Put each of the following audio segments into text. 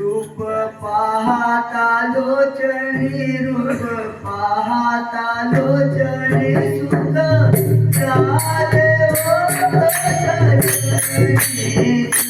रूप पाहता लोचणी रूप पाहता लोचणी सुख झाले ओ हो,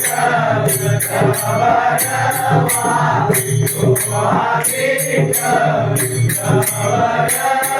Thank you.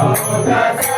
Oh, that's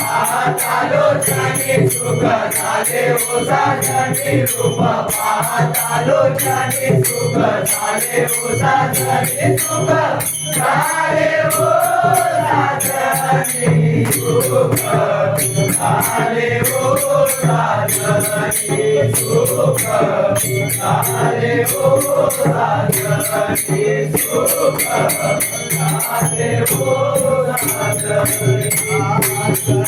పాతాలో Johnny సుఖ నాలే ఓసా జాని రూప పాతాలో జాని సుఖ నాలే ఓసా జాని సుఖ నాలే ఓసా సుఖ నాలే ఓసా సుఖ నాలే ఓసా సుఖ నాలే ఓసా సుఖ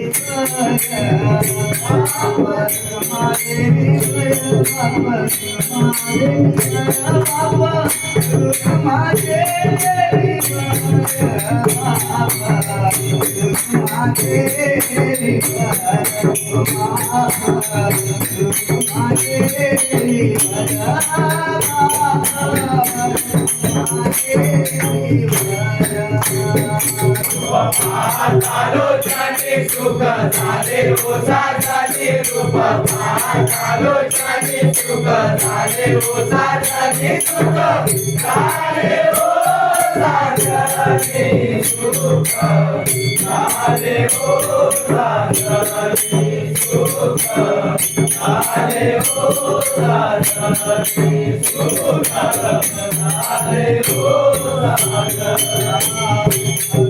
कालो जाने सुख झाले ओसा झाले रूप कालो जाने सुख झाले ओसा झाले सुख झाले ओसा झाले सुख झाले ओसा झाले सुख झाले ओसा झाले सुख झाले ओसा झालो